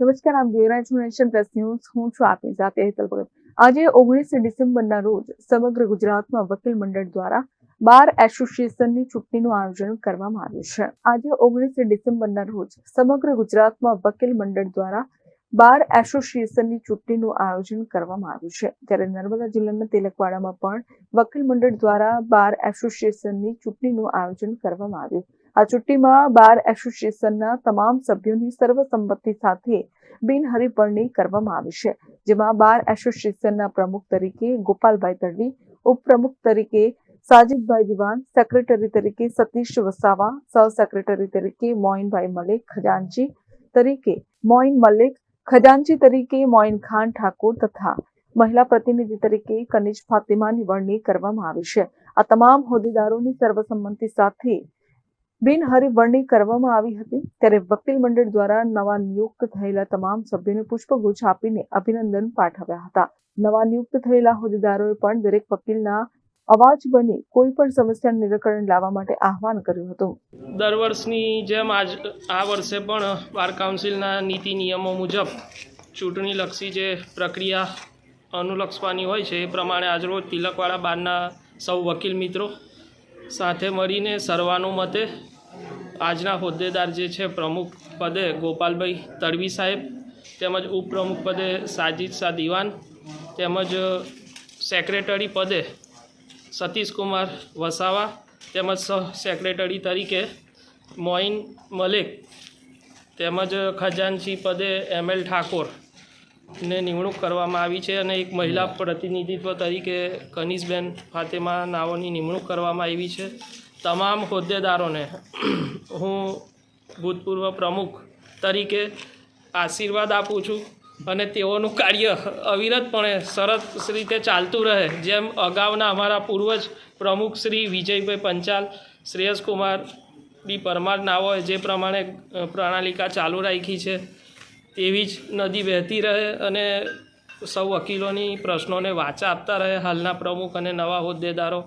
નમસ્કાર, આમ જોઈ નેશન પ્લસ ન્યૂઝ. હું છું આપની સાથે હેતલ ભગત. આજે ઓગણીસ ડિસેમ્બરના રોજ સમગ્ર ગુજરાતમાં વકીલ મંડળ દ્વારા બાર એસોસિએશનની ચૂંટણીનું આયોજન કરવામાં આવ્યું છે. આજે ઓગણીસ ડિસેમ્બરના રોજ સમગ્ર ગુજરાતમાં વકીલ મંડળ દ્વારા બાર એસોસિએશનની ચૂંટણીનું આયોજન કરવામાં આવ્યું છે. ત્યારે નર્મદા જિલ્લાના તિલકવાડામાં પણ વકીલ મંડળ દ્વારા બાર એસોસિએશનની ચૂંટણીનું આયોજન કરવામાં આવ્યું. આ ચૂંટણીમાં બાર એસોસિએશનના તમામ સભ્યોની સર્વસંમતિ સાથે બિનહરીફરણી કરવામાં આવી છે, જેમાં બાર એસોસિએશનના પ્રમુખ તરીકે ગોપાલભાઈ તડવી, ઉપપ્રમુખ તરીકે સાજિદભાઈ દિવાન, સેક્રેટરી તરીકે સતીશ વસાવા, સહ સેક્રેટરી તરીકે મોઇનભાઈ મલિક ખજાનજી તરીકે મોઇન મલિક ખજાનજી તરીકે મોઇન ખાન ઠાકોર તથા મહિલા પ્રતિનિધિ તરીકે કનિજ ફાતિમાની વરણી કરવામાં આવી છે. આ તમામ હોદ્દેદારોની સર્વસંમતિ સાથે બિનહરીફરણી કરવામાં આવી હતી ત્યારે વકીલ મંડળ દ્વારા નવા નિયુક્ત થયેલા તમામ સભ્યોને પુષ્પગુચ્છ આપીને અભિનંદન પાઠવ્યા હતા. નવા નિયુક્ત થયેલા હોદ્દેદારોએ પણ દરેક વકીલના અવાજ બની કોઈ પણ સમસ્યાનું નિરાકરણ લાવવા માટે આહવાન કર્યું હતું. દર વર્ષની જેમ આજ, આ વર્ષે પણ બાર કાઉન્સિલના નીતિ નિયમો મુજબ ચૂંટણીલક્ષી જે પ્રક્રિયા અનુલક્ષવાની હોય છે એ પ્રમાણે આજરોજ તિલકવાળા બારના સૌ વકીલ મિત્રો સાથે મળીને સર્વાનુમતે આજના હોદ્દેદાર જે છે પ્રમુખ પદે ગોપાલભાઈ તડવી સાહેબ, તેમજ ઉપપ્રમુખ પદે સાજિદ શાહ દિવાન તેમજ સેક્રેટરી પદે સતીશકુમાર વસાવા, તેમજ સહ સેક્રેટરી તરીકે મોઇન મલિક, તેમજ ખજાનચી પદે એમ એલ ઠાકોર ને નિમણૂક કરવામાં આવી છે અને એક મહિલા પ્રતિનિધિત્વ તરીકે કનિષબેન ફાતેમા નાઓની નિમણૂક કરવામાં આવી છે. તમામ હોદ્દેદારોને હું ભૂતપૂર્વ પ્રમુખ તરીકે આશીર્વાદ આપું છું અને તેઓનું કાર્ય અવિરતપણે સરસ રીતે ચાલતું રહે. જેમ અગાઉના અમારા પૂર્વજ પ્રમુખ શ્રી વિજયભાઈ પંચાલ શ્રેયસકુમાર બી પરમાર નાઓએ જે પ્રમાણે પ્રણાલિકા ચાલુ રાખી છે તેવી જ નદી વહેતી રહે અને સૌ વકીલોની પ્રશ્નોને વાચા આપતા રહે હાલના પ્રમુખ અને નવા હોદ્દેદારો.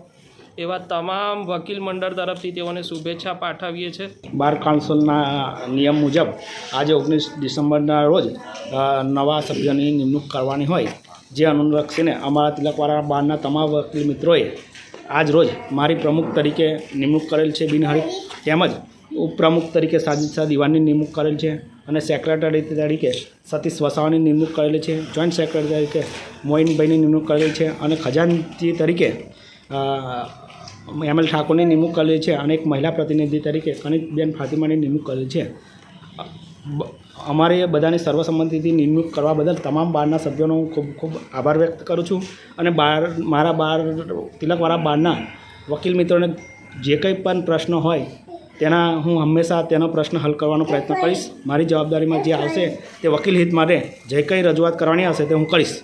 એવા તમામ વકીલ મંડળ તરફથી તેઓને શુભેચ્છા પાઠવીએ છીએ. બાર કાઉન્સિલના નિયમ મુજબ આજે ઓગણીસ ડિસેમ્બરના રોજ નવા સભ્યોની નિમણૂક કરવાની હોય, જે અનુલક્ષીને અમારા તિલકવાળા બારના તમામ વકીલ મિત્રોએ આજ રોજ મારી પ્રમુખ તરીકે નિમણૂક કરેલ છે બિનહરીફ તેમજ ઉપપ્રમુખ તરીકે સાજિદ શાહ દિવાનની નિમણૂક કરેલ છે અને સેક્રેટરી તરીકે સતીશ વસાવાની નિમણૂક કરેલી છે, જોઈન્ટ સેક્રેટરી તરીકે મોઇનભાઈની નિમણૂક કરેલી છે અને ખજાનચી તરીકે એમ એલ ઠાકોરની નિમણૂક કરેલી છે. અને એક મહિલા પ્રતિનિધિ તરીકે કનિતબેન ફાતિમાની નિમણૂક કરેલી છે. અમારે બધાની સર્વસંમતિથી નિમણૂક કરવા બદલ તમામ બારના સભ્યોનો હું ખૂબ ખૂબ આભાર વ્યક્ત કરું છું. અને બાર, મારા બાર તિલકવાળા બારના વકીલ મિત્રોને જે કંઈ પણ પ્રશ્ન હોય, તેના હું હંમેશા તેનો પ્રશ્ન હલ કરવાનો પ્રયત્ન કરીશ. મારી જવાબદારીમાં જે આવશે તે વકીલ હિત માટે જે કંઈ રજૂઆત કરવાની હશે તે હું કરીશ.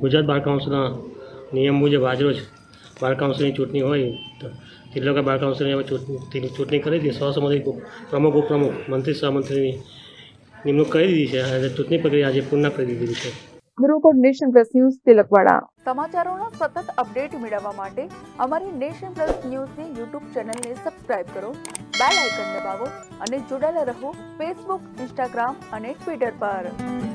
ગુજરાત બાર કાઉન્સિલના નિયમ મુજબ આજરોજ બાર કાઉન્સિલની ચૂંટણી હોય તો તિલોકા બાર કાઉન્સિલની અમે ચૂંટણી ચૂંટણી કરી હતી. સહસંમતિ પ્રમુખ ઉપપ્રમુખ મંત્રી સહમંત્રીની નિમણૂક કરી દીધી છે. અને ચૂંટણી પ્રક્રિયા આજે પૂર્ણ કરી દીધી છે. Bureau report nation plus news Tilakwada. સમાચારોના સતત અપડેટ મેળવવા માટે અમારી નેશન પ્લસ ન્યૂઝની યુટ્યુબ ચેનલને સબસ્ક્રાઇબ કરો બેલ આઇકન દબાવો અને જોડાયેલા રહો ફેસબુક ઇન્સ્ટાગ્રામ અને ટ્વિટર પર.